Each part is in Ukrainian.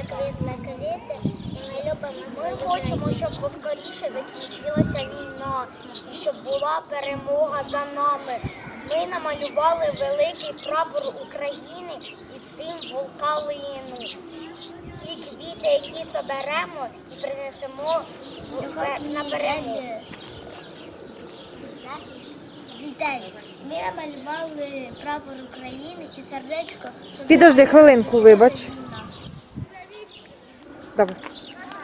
Квітли квіти, і ми любимо Ми хочемо, щоб поскоріше закінчилася війна і щоб була перемога за нами. Ми намалювали великий прапор України і символ калину. І квіти, які соберемо і принесемо на перемогу. Дітей. Ми намалювали прапор України і сердечко. Підожди хвилинку, вибач. Давай.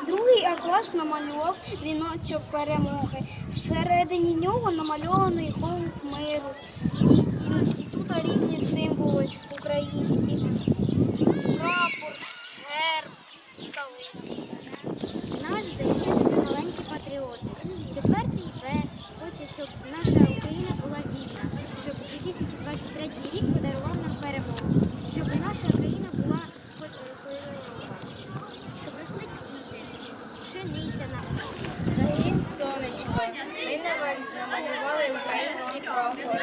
Другий атлас намалював віночок перемоги. Всередині нього намальований голуб миру. І, і тут різні символи українські. Прапор, герб і калина. Наш загін маленькі патріоти. Четвертий Б хоче, щоб наша Україна була вільна, щоб 2023 рік подарував нам перемогу, щоб наша країна була кольорова, щоб росли квіти, Загін сонечко. Ми намалювали український прапор.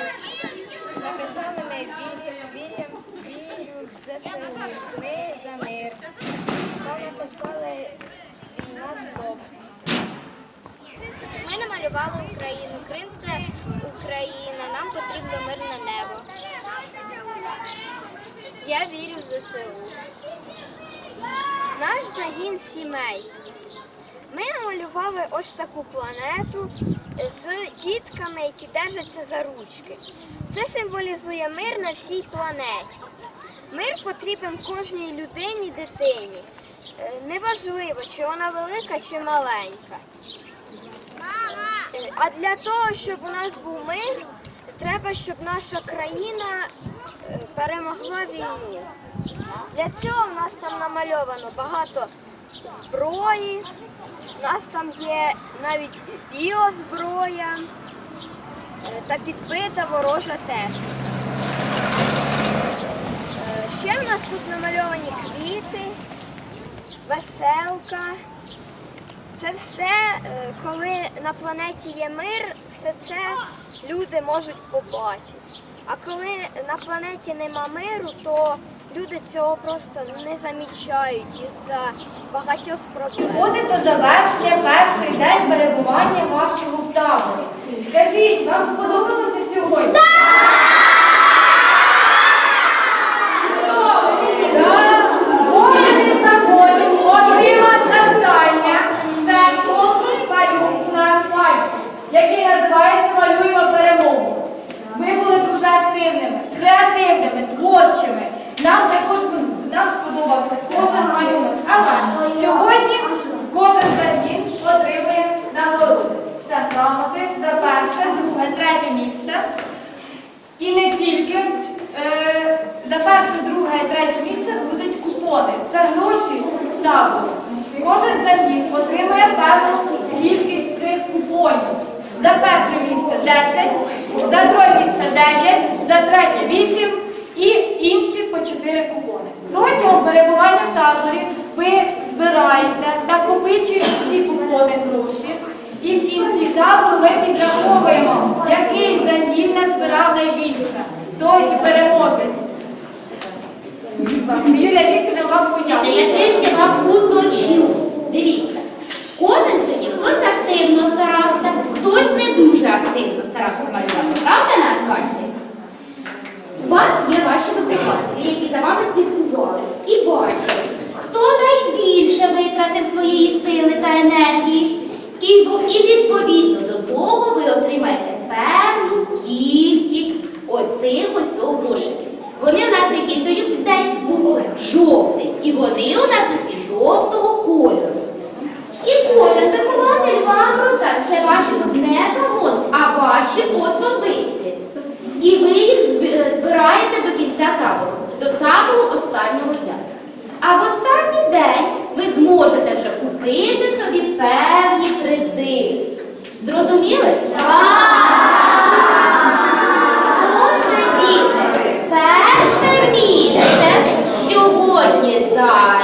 Написали ми вірю, вірю, в ЗСУ. Ми за мир. Там написали війна стоп. Ми намалювали Україну. Крим це Україна. Нам потрібно мирне небо. Я вірю в ЗСУ. Наш загін сімей. Ми намалювали ось таку планету з дітками, які держаться за ручки. Це символізує мир на всій планеті. Мир потрібен кожній людині, дитині. Е, Неважливо, чи вона велика чи маленька. А для того, щоб у нас був мир, треба, щоб наша країна е, перемогла війну. Для цього в нас там намальовано багато зброї, у нас там є навіть біозброя е, та підбита ворожа техніка. Е, Ще в нас тут намальовані квіти, веселка. Це все, е, коли на планеті є мир, все це люди можуть побачити. А коли на планеті нема миру, то люди цього просто не замічають із-за багатьох проблем. Буде до завершення перший день перебування вашого в таборі. Скажіть, вам сподобалося сьогодні? Так. Кожен із законів отримав завдання. Це конкурс малюнку на асфальті, який називається Малюємо перемогу. Ми були дуже активними, креативними, творчими. Нам також нам сподобався кожен малюнок. Але сьогодні кожен загін отримує нагороди. Це грамоти за перше, друге, третє місце. І не тільки е, за перше, друге і третє місце будуть купони. Це гроші табору. Кожен загін отримує певну кількість цих купонів. За перше місце 10, за дробістя 9, за третє 8 і інші по 4 купони. Протягом перебування в таборі ви збираєте, накопичуєте ці купони гроші. І в кінці табору ми підраховуємо, який за дні назбирав найбільше. Той і переможець. Юлія Вікторівна вам поняла. Я трішки вам уточню. Дивіться. І вони у нас усі жовтого кольору. І кожен вихователь вам роздав це ваші не завод, а ваші особисті. І ви їх е, збираєте до кінця табору, до самого останнього дня. А в останній день ви зможете вже купити собі певні призи. Зрозуміли? Отже, діти, перше місце сьогодні. da.